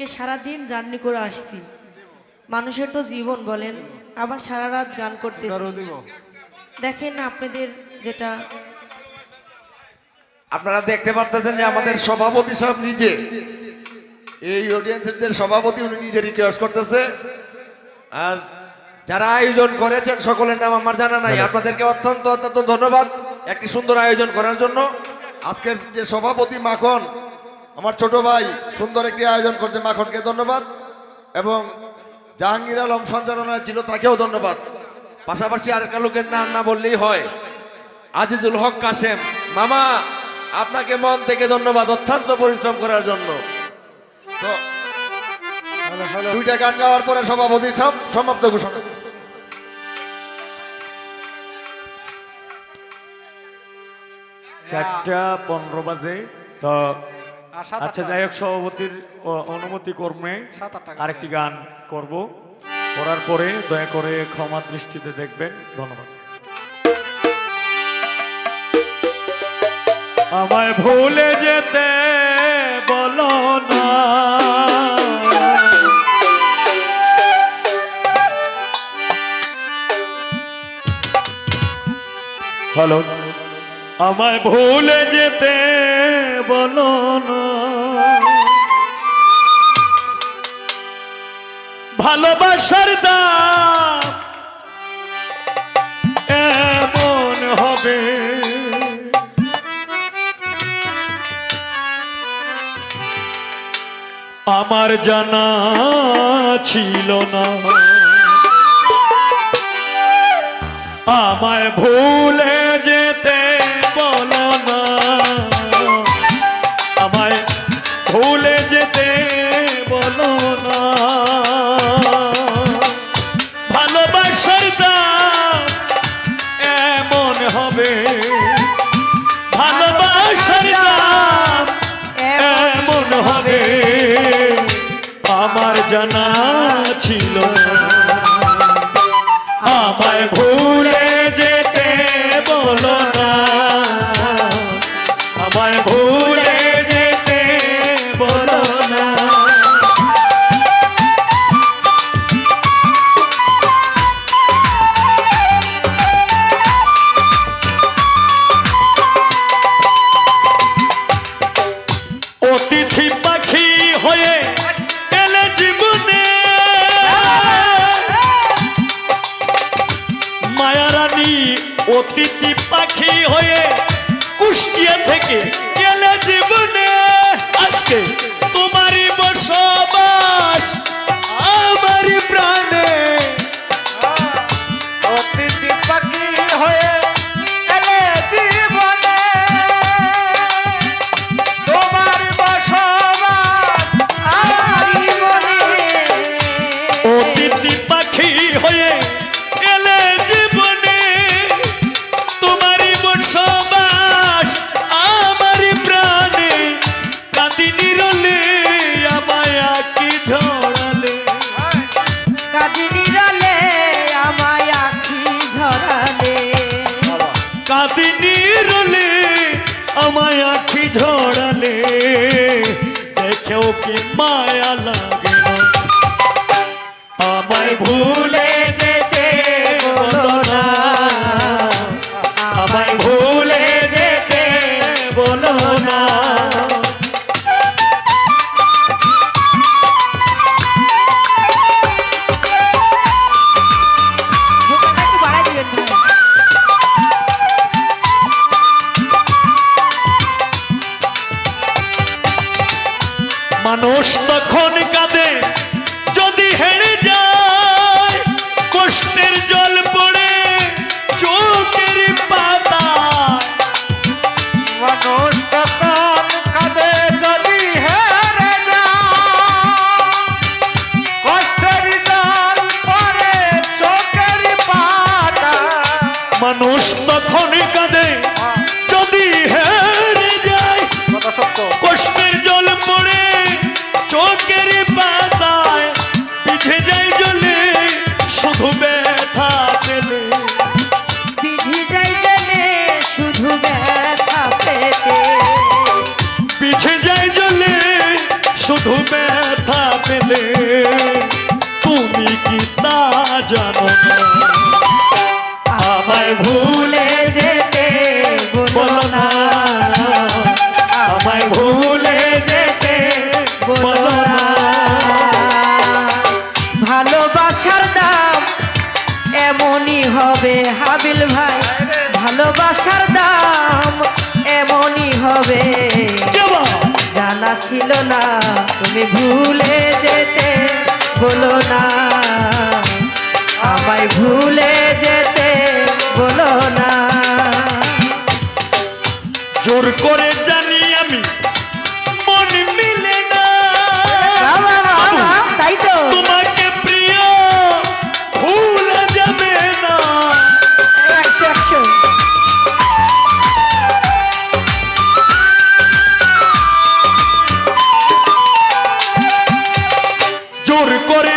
কে সারাদিন জার্নি করে আসছি। মানুষের তো জীবন বলেন আবার সারা রাত গান করতেছি। দেখেন আপনাদের যেটা আপনারা দেখতে পারতেছেন যে আমাদের সভাপতি সব নিজে এই অডিয়েন্সের সভাপতি উনি নিজে রিকোয়েস্ট করতেছে। আর যারা আয়োজন করেছেন সকলের নাম আমার জানা নাই। আপনাদেরকে অত্যন্ত অত্যন্ত ধন্যবাদ। একটি সুন্দর আয়োজন করার জন্য। আজকের যে সভাপতি মাখন আমার ছোট ভাই সুন্দর একটি আয়োজন করছে মাখনকে ধন্যবাদ এবং জাহাঙ্গীর আলম সঞ্চালনায় ছিল তাকেও ধন্যবাদ। পাশাপাশি আরেকটা লোকের নাম না বললেই হয়, আজিজুল হক কাশেম মামা, আপনাকে মন থেকে ধন্যবাদ, অত্যন্ত পরিশ্রম করার জন্য। তো, দুইটা গান গাওয়ার পরে সভাপতি সম- সমাপ্ত ঘোষণা। চারটা পনেরো বাজে, তো আচ্ছা যাই হোক সভাপতির অনুমতি কর্মে আরেকটি গান করব। করার পরে দয়া করে ক্ষমা দৃষ্টিতে দেখবেন। ধন্যবাদ। আমায় ভুলে যেতে বলো না। হ্যালো আমায় ভুলে যেতে বলো ভালোবাসার দাম এমন হবে? আমার জানা ছিল না। আমায় ভুলে যেতে আমায় ভুলে অতিথি পাখি হয়ে কুষ্টিয়া থেকে গেলে জীবনে। আজকে তোমারই বসবাস, আমারই প্রাণে। অতিথি পাখি হয়ে দেখেও কি মায়া লাগে। আমায় ভুলে মানুষ তখন জানা ছিল না। তুমি ভুলে যেতে বলো না। আমায় ভুলে যেতে বলো না। জোর করে জোর করে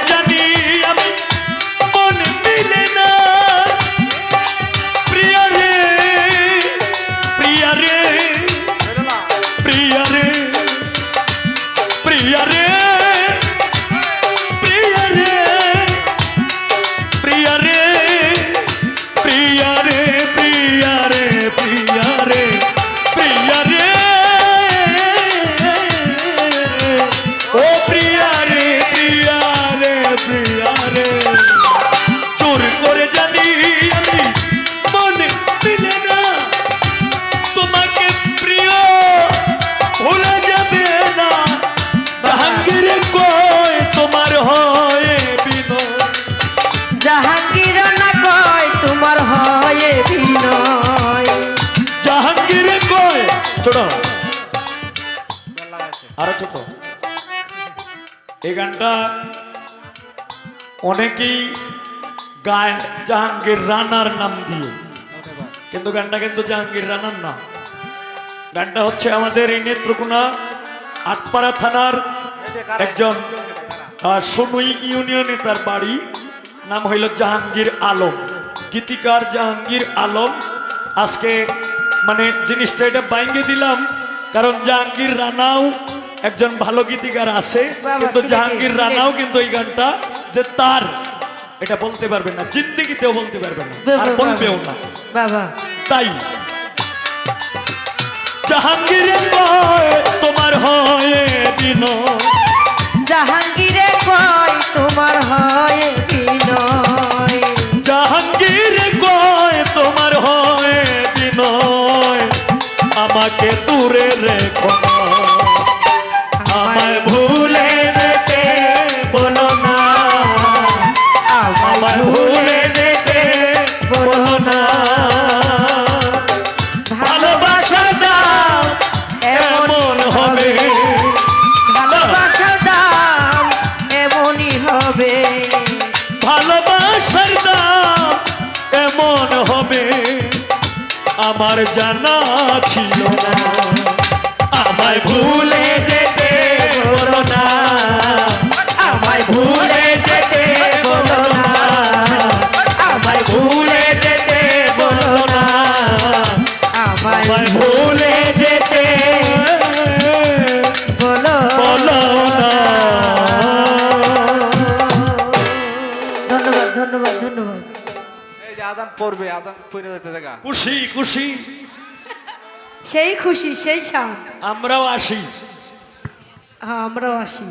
আরও ছোট এই গানটা অনেকেই গায় জাহাঙ্গীর রানার নাম দিয়ে। কিন্তু গানটা কিন্তু জাহাঙ্গীর রানার না। গানটা হচ্ছে আমাদের এই নেত্রকোনা আটপাড়া থানার একজন সনুই ইউনিয়নে তার বাড়ি। নাম হইল জাহাঙ্গীর আলম। গীতিকার জাহাঙ্গীর আলম। আজকে মানে জিনিসটা এটা বাইঙ্গে দিলাম, কারণ জাহাঙ্গীর রানাও একজন ভালো গীতিকার আছে কিন্তু জাহাঙ্গীর। রানাও কিন্তু এই গানটা যে তার এটা বলতে পারবে না জিন্দিগিতেও বলতে পারবে না আর বলবেও না। বাবা। তাই জাহাঙ্গীর কয় তোমার হয় বিনয় জাহাঙ্গীরে কয় তোমার হয় বিনয় জাহাঙ্গীর কয় তোমার হয় বিনয় আমাকে ভালোবাসার দাম এমন হবে। আমার জানা ছিল না। আমায় ভুলে যেতে পড়বে আজান পড়ে যেতে দেখা খুশি খুশি। সেই খুশি সেই সাথ আমরাও আসি। আমরাও আসি।